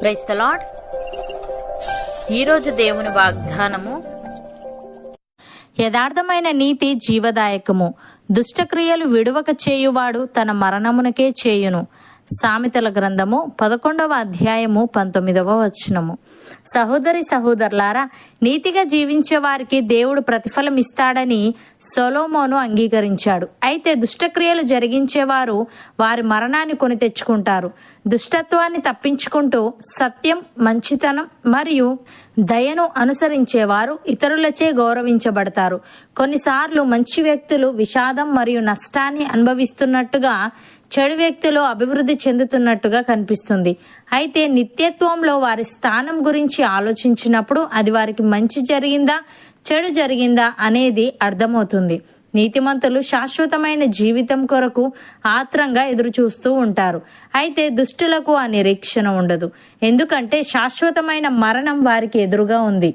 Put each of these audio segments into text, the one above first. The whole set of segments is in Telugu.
ప్రైస్ ద లాడ్ ఈరోజు దేవుని వాగ్దానము యథార్థమైన నీతి జీవదాయకము. దుష్టక్రియలు విడువక చేయువాడు తన మరణమునకే చేయును. సామెతల గ్రంథము పదకొండవ అధ్యాయము పంతొమ్మిదవ వచనము. సహోదరి సహోదరులారా నీతిగా జీవించే వారికి దేవుడు ప్రతిఫలం ఇస్తాడని సొలోమోను అంగీకరించాడు. అయితే దుష్టక్రియలు జరిగించేవారు వారి మరణాన్ని కొని తెచ్చుకుంటారు. దుష్టత్వాన్ని తప్పించుకుంటూ సత్యం మంచితనం మరియు దయను అనుసరించేవారు ఇతరులచే గౌరవించబడతారు. కొన్నిసార్లు మంచి వ్యక్తులు విషాదం మరియు నష్టాన్ని అనుభవిస్తున్నట్టుగా చెడు వ్యక్తులు అభివృద్ధి చెందుతున్నట్టుగా కనిపిస్తుంది. అయితే నిత్యత్వంలో వారి స్థానం గురించి ఆలోచించినప్పుడు అది వారికి మంచి జరిగిందా చెడు జరిగిందా అనేది అర్థమవుతుంది. నీతిమంతులు శాశ్వతమైన జీవితం కొరకు ఆత్రంగా ఎదురు చూస్తూ ఉంటారు. అయితే దుష్టులకు ఆ నిరీక్షణ ఉండదు. ఎందుకంటే శాశ్వతమైన మరణం వారికి ఎదురుగా ఉంది.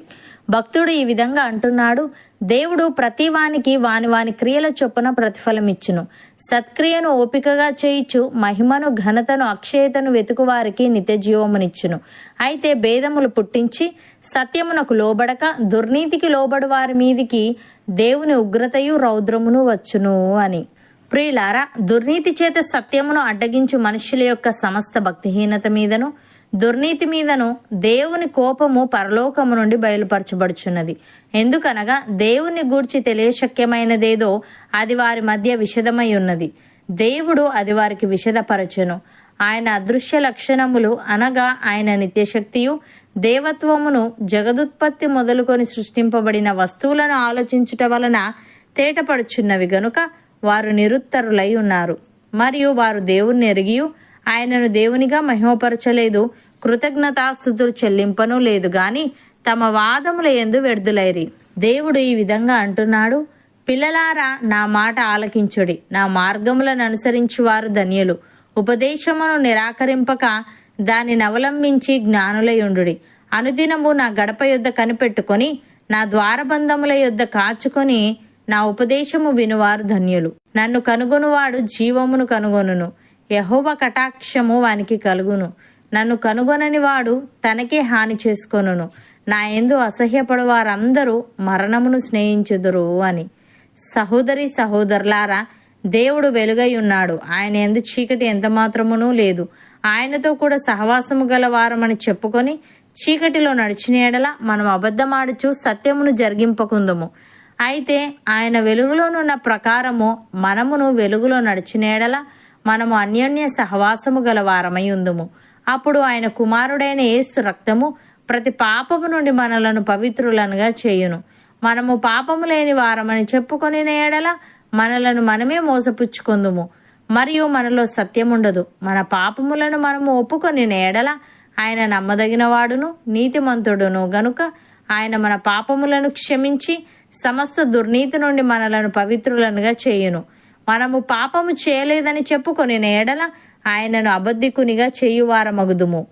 భక్తుడు ఈ విధంగా అంటున్నాడు దేవుడు ప్రతి వానికి వాని వాని క్రియల చొప్పున ప్రతిఫలం ఇచ్చును సత్క్రియను ఓపికగా చేయిచు మహిమను ఘనతను అక్షయతను వెతుకువారికి నిత్యజీవమునిచ్చును. నిత్య జీవమునిచ్చును అయితే భేదములు పుట్టించి సత్యమునకు లోబడక దుర్నీతికి లోబడు వారి మీదికి దేవుని ఉగ్రతయు రౌద్రమును వచ్చును అని. ప్రియులారా దుర్నీతి చేత సత్యమును అడ్డగించు మనుషుల యొక్క సమస్త భక్తిహీనత మీదను దుర్నీతి మీదను దేవుని కోపము పరలోకము నుండి బయలుపరచబడుచున్నది. ఎందుకనగా దేవుని గూర్చి తెలియశక్యమైనదేదో అది వారి మధ్య విషదమై ఉన్నది. దేవుడు అది వారికి విషదపరచును. ఆయన అదృశ్య లక్షణములు అనగా ఆయన నిత్యశక్తియు దేవత్వమును జగదుత్పత్తి మొదలుకొని సృష్టింపబడిన వస్తువులను ఆలోచించుట వలన తేటపడుచున్నవి గనుక వారు నిరుత్తరులై ఉన్నారు. మరియు వారు దేవుణ్ణి ఎరిగియు ఆయనను దేవునిగా మహిమపరచలేదు. కృతజ్ఞతాస్థుతులు చెల్లింపను లేదు గాని తమ వాదముల ఎందు వ్యర్థులైరి. దేవుడు ఈ విధంగా అంటున్నాడు పిల్లలారా నా మాట ఆలకించుడి. నా మార్గములను అనుసరించి వారు ధన్యులు. ఉపదేశమును నిరాకరింపక దానిని అవలంబించి జ్ఞానులయుండుడి. అనుదినము నా గడప యొద్ద కనిపెట్టుకొని నా ద్వారబంధముల యొద్ద కాచుకొని నా ఉపదేశము వినువారు ధన్యులు. నన్ను కనుగొనువాడు జీవమును కనుగొనును. యహోవ కటాక్షము వానికి కలుగును. నన్ను కనుగొనని వాడు తనకే హాని చేసుకొనును. నా ఎందు అసహ్యపడు వారందరూ మరణమును స్నేహించుదురు అని. సహోదరి సహోదరులారా దేవుడు వెలుగై ఉన్నాడు. ఆయన ఎందు చీకటి ఎంత మాత్రమునూ లేదు. ఆయనతో కూడా సహవాసము గల వారమని చెప్పుకొని చీకటిలో నడిచిన ఎడల మనం అబద్ధమాడుచు సత్యమును జరిగింపకుందము. అయితే ఆయన వెలుగులోనున్న ప్రకారము మనమును వెలుగులో నడిచిన ఎడల మనము అన్యోన్య సహవాసము గల వారమై ఉందుము. అప్పుడు ఆయన కుమారుడైన యేసు రక్తము ప్రతి పాపము నుండి మనలను పవిత్రులనుగా చేయును. మనము పాపము లేని వారమని చెప్పుకొని ఎడల మనలను మనమే మోసపుచ్చుకుందుము. మరియు మనలో సత్యముండదు. మన పాపములను మనము ఒప్పుకొని ఎడల ఆయన నమ్మదగిన వాడును నీతిమంతుడును గనుక ఆయన మన పాపములను క్షమించి సమస్త దుర్నీతి నుండి మనలను పవిత్రులనుగా చేయును. మనము పాపము చేయలేదని చెప్పుకొని ఎడల ఆయనను అబద్ధికునిగా చేయువారమగుదుము.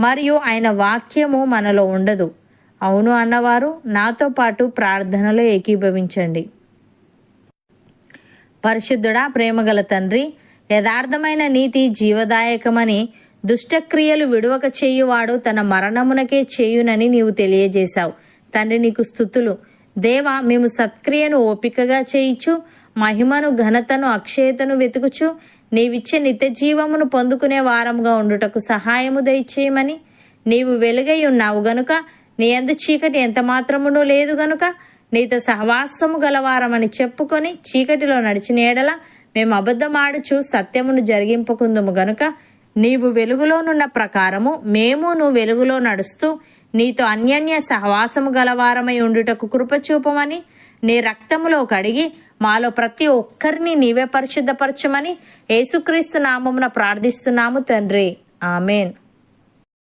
మరియు ఆయన వాక్యము మనలో ఉండదు. అవును అన్నవారు నాతో పాటు ప్రార్థనలో ఏకీభవించండి. పరిశుద్ధుడా ప్రేమగల తండ్రి యథార్థమైన నీతి జీవదాయకమని దుష్టక్రియలు విడువక చేయువాడు తన మరణమునకే చేయునని నీవు తెలియజేశావు. తండ్రి నీకు స్థుతులు. దేవా మేము సత్క్రియను ఓపికగా చేయిచు మహిమను ఘనతను అక్షయతను వెతుకుచు. నీవిచ్చే నిత్య జీవమును పొందుకునే వారముగా ఉండుటకు సహాయము దయచేయమని నీవు వెలుగై ఉన్నావు గనుక నీ అందు చీకటి ఎంత మాత్రమునూ లేదు గనుక నీతో సహవాసము గలవారమని చెప్పుకొని చీకటిలో నడిచిన ఎడల మేము అబద్ధమాడుచు సత్యమును జరిగింపకుందుము గనుక నీవు వెలుగులోనున్న ప్రకారము మేము నువ్వు వెలుగులో నడుస్తూ నీతో అన్యన్య సహవాసము గలవారమై ఉండుటకు కృపచూపమని నీ రక్తములో కడిగి మాలో ప్రతి ఒక్కరిని నీవే పరిశుద్ధపరచమని యేసుక్రీస్తు నామమున ప్రార్థిస్తున్నాము తండ్రి. ఆమెన్.